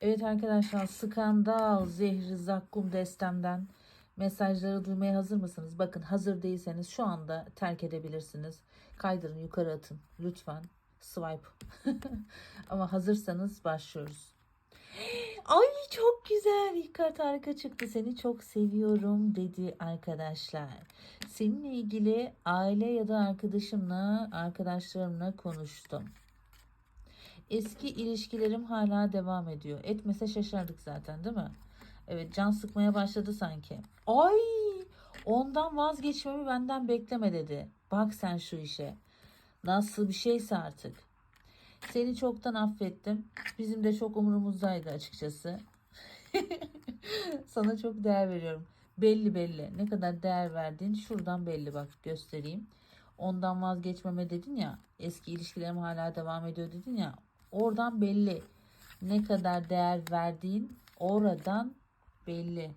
Evet arkadaşlar skandal zehri zakkum destemden mesajları duymaya hazır mısınız? Bakın hazır değilseniz şu anda terk edebilirsiniz. Kaydırın yukarı atın lütfen. Swipe. Ama hazırsanız başlıyoruz. Ay çok güzel. Kart harika çıktı. Seni çok seviyorum dedi arkadaşlar. Seninle ilgili aile ya da arkadaşımla, arkadaşlarımla konuştum. Eski ilişkilerim hala devam ediyor. Etmese şaşardık zaten değil mi? Evet can sıkmaya başladı sanki. Ay ondan vazgeçmemi benden bekleme dedi. Bak sen şu işe. Nasıl bir şeyse artık. Seni çoktan affettim. Bizim de çok umurumuzdaydı açıkçası. Sana çok değer veriyorum. Belli belli. Ne kadar değer verdiğin şuradan belli bak göstereyim. Ondan vazgeçmeme dedin ya. Eski ilişkilerim hala devam ediyor dedin ya. Oradan belli. Ne kadar değer verdiğin oradan belli.